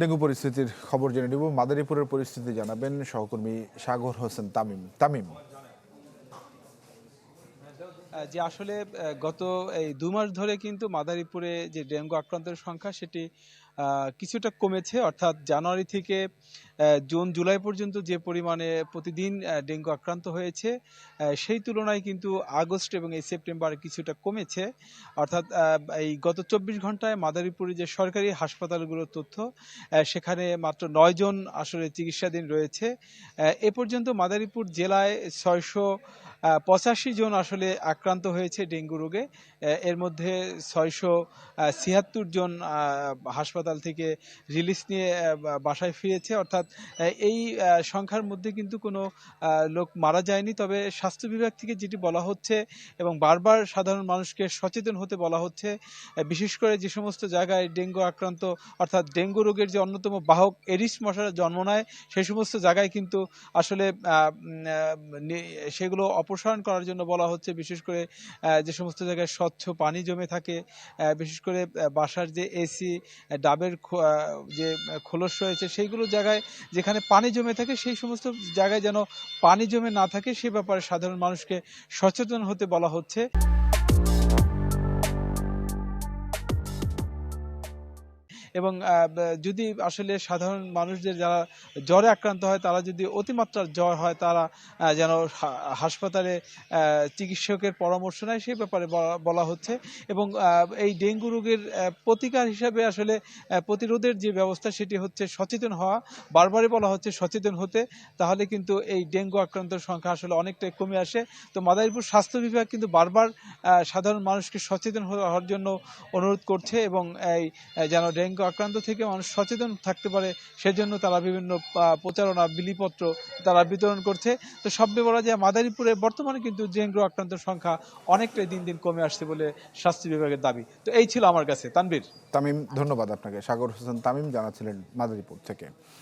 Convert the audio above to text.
Dengue পরিস্থিতির খবর জেনে নেব। মাদারীপুরের পরিস্থিতি জানাবেন সহকর্মী সাগর হোসেন তামিম। তামিম। যে আসলে গত এই দু মাস ধরে কিন্তু মাদারীপুরে যে ডেঙ্গু আক্রান্তের সংখ্যা, সেটি কিছুটা কমেছে। অর্থাৎ জানুয়ারি থেকে জুন জুলাই পর্যন্ত যে পরিমাণে প্রতিদিন ডেঙ্গু আক্রান্ত হয়েছে সেই তুলনায় কিন্তু আগস্ট এবং এই সেপ্টেম্বর কিছুটা কমেছে। অর্থাৎ এই গত চব্বিশ ঘন্টায় মাদারীপুরে যে সরকারি হাসপাতালগুলোর তথ্য সেখানে মাত্র নয় জন আসলে চিকিৎসাধীন রয়েছে। এ পর্যন্ত মাদারীপুর জেলায় ছয়শো পঁচাশি জন আসলে আক্রান্ত হয়েছে ডেঙ্গু রোগে। এর মধ্যে ছয়শো ছিয়াত্তর জন আহ, হাসপাতাল থেকে রিলিজ নিয়ে বাসায় ফিরেছে। অর্থাৎ এই সংখ্যার মধ্যে কিন্তু কোনো লোক মারা যায়নি। তবে স্বাস্থ্য বিভাগ থেকে যেটি বলা হচ্ছে এবং বারবার সাধারণ মানুষকে সচেতন হতে বলা হচ্ছে বিশেষ করে যে সমস্ত জায়গায় ডেঙ্গু আক্রান্ত, অর্থাৎ ডেঙ্গু রোগের যে অন্যতম বাহক এডিস মশার জন্ম নেয় সেই সমস্ত জায়গায় কিন্তু আসলে সেগুলো অপসারণ করার জন্য বলা হচ্ছে। বিশেষ করে যে সমস্ত জায়গায় স্বচ্ছ পানি জমে থাকে বিশেষ করে বাসার যে এসি ডাবের যে খোলস রয়েছে, সেইগুলো জায়গায় যেখানে পানি জমে থাকে, সেই সমস্ত জায়গায় যেন পানি জমে না থাকে, সে ব্যাপারে সাধারণ মানুষকে সচেতন হতে বলা হচ্ছে। এবং যদি আসলে সাধারণ মানুষদের যারা জ্বরে আক্রান্ত হয়, তারা যদি অতিমাত্রার জ্বর হয়, তারা যেন হাসপাতালে চিকিৎসকের পরামর্শ নেয়, সেই ব্যাপারে বলা- হচ্ছে। এবং এই ডেঙ্গু রোগের প্রতিকার হিসাবে আসলে প্রতিরোধের যে ব্যবস্থা, সেটি হচ্ছে সচেতন হওয়া। বারবারই বলা হচ্ছে সচেতন হতে। তাহলে কিন্তু এই ডেঙ্গু আক্রান্তের সংখ্যা আসলে অনেকটাই কমে আসে। তো মাদারীপুর স্বাস্থ্য বিভাগ কিন্তু বারবার সাধারণ মানুষকে সচেতন হওয়ার জন্য অনুরোধ করছে এবং এই যেন ডেঙ্গু আক্রান্ত থেকে মানুষ সচেতন থাকতে পারে, সেজন্য তারা বিভিন্ন প্রচারণা, বিলিপত্র তারা বিতরণ করছে। তো সব বলা যায় মাদারীপুরে বর্তমানে কিন্তু ডেঙ্গু আক্রান্তের সংখ্যা অনেকটাই দিন দিন কমে আসছে বলে স্বাস্থ্য বিভাগের দাবি। তো এই ছিল আমার কাছে। তানবীর তামিম, ধন্যবাদ আপনাকে। সাগর হোসেন তামিম জানাচ্ছিলেন মাদারীপুর থেকে।